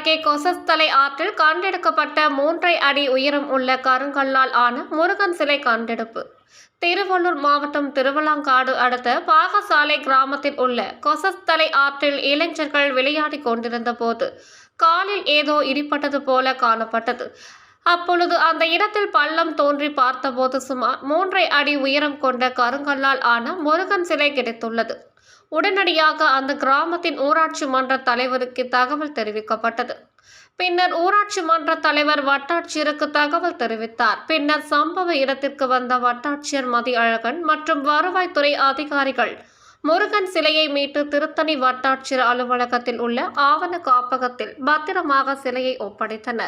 கொசஸ்தலை ஆற்றில் கண்டெடுக்கப்பட்ட மூன்றை அடி உயரம் உள்ள கருங்கல்லால் ஆன முருகன் சிலை கண்டெடுப்பு. திருவள்ளூர் மாவட்டம் திருவலாங்காடு அடுத்த பாகசாலை கிராமத்தில் உள்ள கொசஸ்தலை ஆற்றில் இளைஞர்கள் விளையாடிக் கொண்டிருந்த போது காலில் ஏதோ இடிப்பட்டது போல காணப்பட்டது. அப்பொழுது அந்த இடத்தில் பள்ளம் தோன்றி பார்த்தபோது சுமார் மூன்றை அடி உயரம் கொண்ட கருங்கல்லால் ஆன முருகன் சிலை கிடைத்துள்ளது. உடனடியாக அந்த கிராமத்தின் ஊராட்சி மன்ற தலைவருக்கு தகவல் தெரிவிக்கப்பட்டது. பின்னர் ஊராட்சி மன்ற தலைவர் வட்டாட்சியருக்கு தகவல் தெரிவித்தார். பின்னர் சம்பவ இடத்திற்கு வந்த வட்டாட்சியர் மதி அழகன் மற்றும் வருவாய்த்துறை அதிகாரிகள் முருகன் சிலையை மீட்டு திருத்தணி வட்டாட்சியர் அலுவலகத்தில் உள்ள ஆவண காப்பகத்தில் பத்திரமாக சிலையை ஒப்படைத்தனர்.